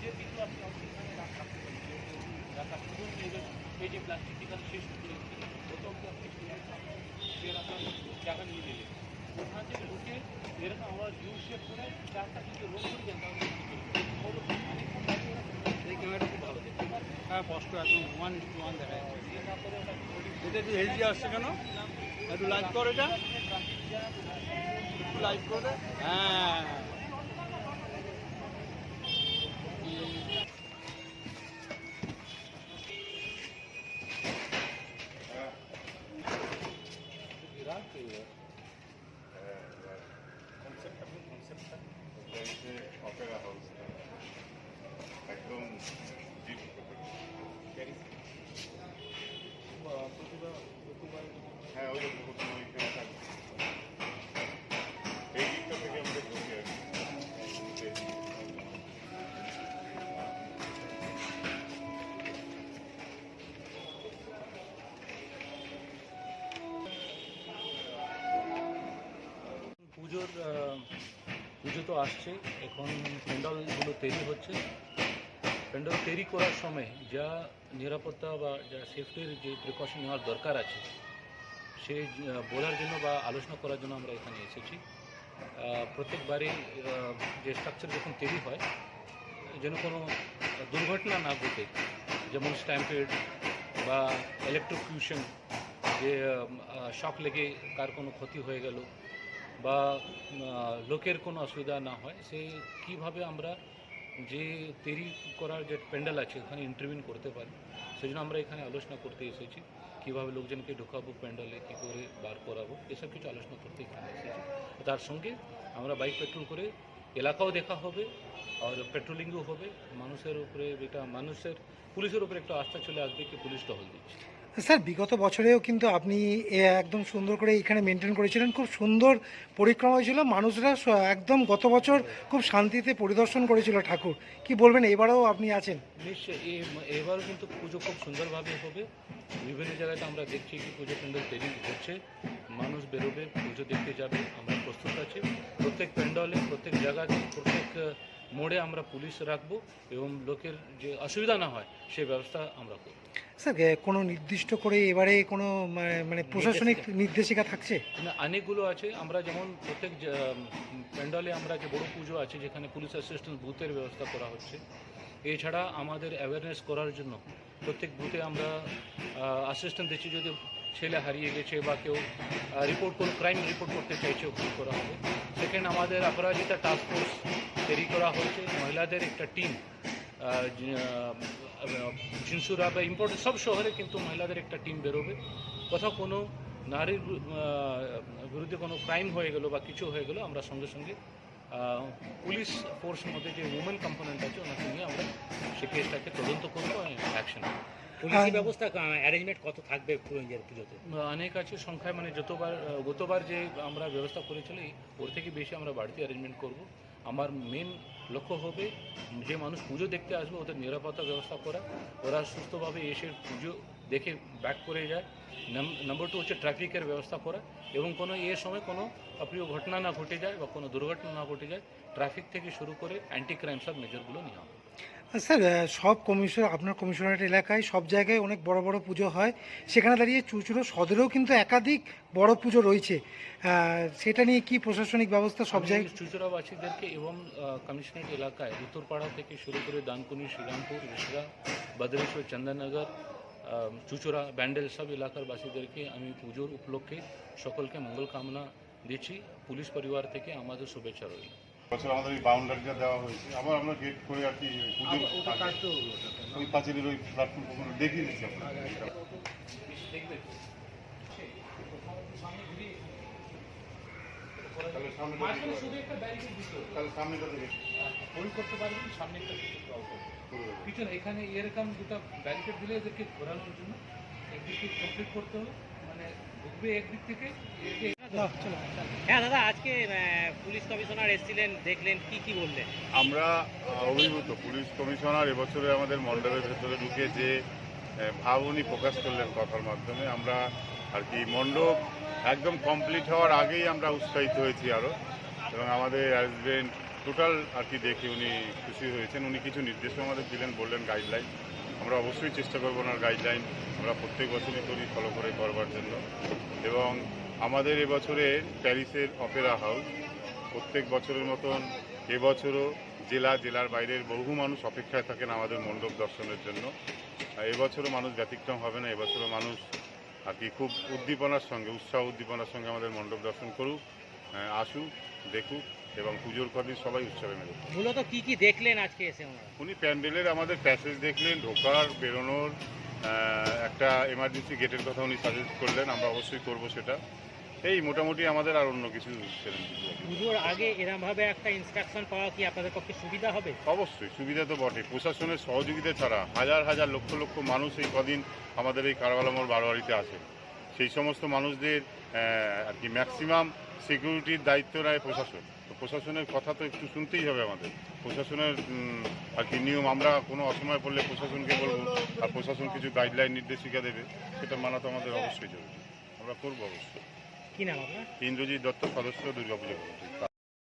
BJP কিন্তু আপনি অনেকখানে রাখা রাখা শুধু এই যে প্লাস্টিক এখানে শেষ করে কোথাও কি আপনি ফের আপনার জায়গা নিয়ে নিলেন। ওখান থেকে ঢুকে এরকম আমরা ইউ শেপ করে চারটা যদি রোড করে দেন হ্যাঁ কষ্ট একদম ওয়ান ওয়ান দেখা আসছে কেন? একটু লাইক একটু লাইক করে। হ্যাঁ। দে। হ্যাঁ বিরাট এই হচ্ছে অপেরা হাউস একদম ডিপ প্রতিভা পুজোর পুজো তো আসছে। এখন প্যান্ডেলগুলো তৈরি হচ্ছে। প্যান্ডেল তৈরি করার সময় যা নিরাপত্তা বা যা সেফটির যে প্রিকশন নেওয়ার দরকার আছে, সে বলার জন্য বা আলোচনা করার জন্য আমরা এখানে এসেছি। প্রত্যেকবারই যে স্ট্রাকচার যখন তৈরি হয়, যেন কোনো দুর্ঘটনা না ঘটে, যেমন স্ট্যাম্পেড বা ইলেকট্রোকিউশন যে শক লেগে কার কোনো ক্ষতি হয়ে গেল বা লোকের কোনো অসুবিধা না হয়, সে কীভাবে আমরা যে তৈরি করার যে প্যান্ডেল আছে, ওখানে ইন্টারভিউ করতে পারি সেই জন্য আমরা এখানে আলোচনা করতে এসেছি, কীভাবে লোকজনকে ঢোকাবো প্যান্ডেলে, কী করে বার করাবো, এসব কিছু আলোচনা করতে এখানে এসেছি। তার সঙ্গে আমরা বাইক পেট্রোল করে এলাকাও দেখা হবে, আর পেট্রোলিংও হবে, মানুষের উপরে, এটা মানুষের, পুলিশের উপরে একটা আস্থা চলে আসবে কি পুলিশ টহল দিচ্ছে। স্যার, বিগত বছরেও কিন্তু আপনি একদম সুন্দর করে এখানে মেনটেন করেছিলেন। খুব সুন্দর পরিক্রমা হয়েছিল। মানুষরা একদম গত বছর খুব শান্তিতে পরিদর্শন করেছিল ঠাকুর। কি বলবেন? এবারেও আপনি আছেন? নিশ্চয়ই এবারও কিন্তু পুজো খুব সুন্দরভাবে হবে। বিভিন্ন জায়গাতে আমরা দেখছি কি পুজো প্যান্ডেল তৈরি হচ্ছে। মানুষ বেরোবে, পুজো দেখতে যাবে। আমরা প্রস্তুত আছি। প্রত্যেক প্যান্ডলে, প্রত্যেক জায়গাতে প্রত্যেক মোড়ে আমরা পুলিশ রাখব এবং লোকের যে অসুবিধা না হয় সেই ব্যবস্থা আমরা করব। স্যার কোনো নির্দিষ্ট করে এবারে কোনো মানে- প্রশাসনিক নির্দেশিকা। থাকছে? না, অনেকগুলো আছে। আমরা যেমন প্রত্যেক প্যান্ডালে আমরা যে বড় পুজো আছে যেখানে পুলিশ অ্যাসিস্ট্যান্ট বুথের ব্যবস্থা করা হচ্ছে। এছাড়া আমাদের অ্যাওয়ারনেস করার জন্য প্রত্যেক বুথে আমরা অ্যাসিস্ট্যান্ট দিচ্ছি। যদি ছেলে হারিয়ে গেছে বা কেউ রিপোর্ট কোনো ক্রাইম রিপোর্ট করতে চাইছে ওখানে করা হবে? সেকেন্ড আমাদের অপরাজিতা টাস্ক ফোর্স তৈরি করা হয়েছে। মহিলাদের একটা টিম ঝিনসুরা বা ইম্পর্টেন্ট সব শহরে কিন্তু মহিলাদের একটা টিম বেরোবে। কোথাও কোনো নারীর বিরুদ্ধে কোনো ক্রাইম হয়ে গেলো বা কিছু হয়ে গেলো, আমরা সঙ্গে সঙ্গে পুলিশ ফোর্সের মধ্যে যে উমেন কম্পোনেন্ট আছে, ওনাকে নিয়ে আমরা সে কেসটাকে তদন্ত করব অ্যাকশন পুলিশি ব্যবস্থা অ্যারেঞ্জমেন্ট কত থাকবে পুজোতে? অনেক আছে সংখ্যায় মানে যতবার গতবার যে আমরা ব্যবস্থা করেছিলি ওর থেকে বেশি আমরা বাড়তি অ্যারেঞ্জমেন্ট করব। আমার মেন লক্ষ্য হবে যে মানুষ পুজো দেখতে আসবে ওদের নিরাপত্তা ব্যবস্থা করা। ওরা সুস্থভাবে এসে পুজো দেখে ব্যাক করে যায়। নাম্বার টু হচ্ছে ট্রাফিকের ব্যবস্থা করা এবং কোনো এ সময় কোনো অপ্রিয় ঘটনা না ঘটে যায় বা কোনো দুর্ঘটনা না ঘটে যায়। ট্রাফিক থেকে শুরু করে অ্যান্টি ক্রাইম সব মেজরগুলো নেওয়া স্যার সব কমিশন আপনার কমিশনারেট এলাকায় সব জায়গায় অনেক বড় বড় পুজো হয়। সেখানে দাঁড়িয়ে চুচুড়ো সদরেও কিন্তু একাধিক বড় পুজো রয়েছে। সেটা নিয়ে কি প্রশাসনিক ব্যবস্থা সব জায়গায়? চুচুড়াবাসীদেরকে এবং কমিশনারেট এলাকায় উত্তরপাড়া থেকে শুরু করে দানকুনি শ্রীরামপুর রিসরা বদ্রেশ্বর চন্দননগর চুচুড়া ব্যান্ডেল সব এলাকার বাসীদেরকে আমি পুজোর উপলক্ষে সকলকে মঙ্গল কামনা দিচ্ছি। পুলিশ পরিবার থেকে আমাদের শুভেচ্ছা রইল। বছর আমাদের ওই বাউন্ডারিটা দেওয়া হয়েছে। আবার আমরা গেট করে আর কি পুজোর। ওই পাঁচিলের ওই প্ল্যাটফর্ম কখনো দেখিয়ে দিচ্ছি পিছনে এখানে এরকম দুটো ব্যারিকেড দিলে এদেরকে ঘোরানোর জন্য একদিকে কমপ্লিট করতে হবে। মানে ঢুকবে একদিক থেকে। হ্যাঁ দাদা আজকে পুলিশ কমিশনার এসেছিলেন দেখলেন কি কি বললেন? আমরা অভিভূত পুলিশ কমিশনার এবছরে আমাদের মণ্ডপের ভেতরে ঢুকে যে ভাব উনি প্রকাশ করলেন কথার মাধ্যমে আমরা আর কি মণ্ডপ একদম কমপ্লিট হওয়ার আগেই আমরা উৎসাহিত হয়েছি আরও এবং আমাদের অ্যারেঞ্জমেন্ট টোটাল আর কি দেখে উনি খুশি হয়েছেন। উনি কিছু নির্দেশও আমাদের দিলেন বললেন গাইডলাইন আমরা অবশ্যই চেষ্টা করব ওনার গাইডলাইন আমরা প্রত্যেক বছরই করি ফলো করে করবার জন্য। এবং আমাদের এবছরে প্যারিসের অপেরা হাউস। প্রত্যেক বছরের মতন এবছরও জেলা জেলার বাইরের বহু মানুষ অপেক্ষায় থাকেন আমাদের মণ্ডপ দর্শনের জন্য। আর এবছরও মানুষ ব্যতিক্রম হবে না এবছরও মানুষ আর কি খুব উদ্দীপনার সঙ্গে উৎসাহ উদ্দীপনার সঙ্গে আমাদের মণ্ডপ দর্শন করুক আসুক দেখুক এবং পুজোর কদিন সবাই উৎসবে মেলে। মূলত কি কি দেখলেন আজকে এসে উনি প্যান্ডেলের আমাদের প্যাসেজ দেখলেন ঢোকার বেরোনোর একটা এমার্জেন্সি গেটের কথা উনি সাজেস্ট করলেন আমরা অবশ্যই করব সেটা। এই মোটামুটি আমাদের আর অন্য কিছু পুজোর আগে এরম ভাবে একটা ইনস্ট্রাকশন পাওয়া কি আপনাদের পক্ষে সুবিধা হবে? অবশ্যই সুবিধা তো বটে প্রশাসনের সহযোগিতা ছাড়া হাজার হাজার লক্ষ লক্ষ মানুষ এই কদিন আমাদের এই কারবালামোর বারোয়ারিতে আছে। সেই সমস্ত মানুষদের আর কি ম্যাক্সিমাম সিকিউরিটির দায়িত্ব নেয় প্রশাসন। তো প্রশাসনের কথা তো একটু শুনতেই হবে আমাদের। প্রশাসনের আর কি নিয়ম আমরা কোনো অসময় পড়লে প্রশাসনকে বলব আর প্রশাসন কিছু গাইডলাইন নির্দেশিকা দেবে সেটা মানা তো আমাদের অবশ্যই জরুরি। আমরা করব অবশ্যই। ইন্দ্রজিৎ দত্ত সদস্য দুর্গাপুজো কমিটি।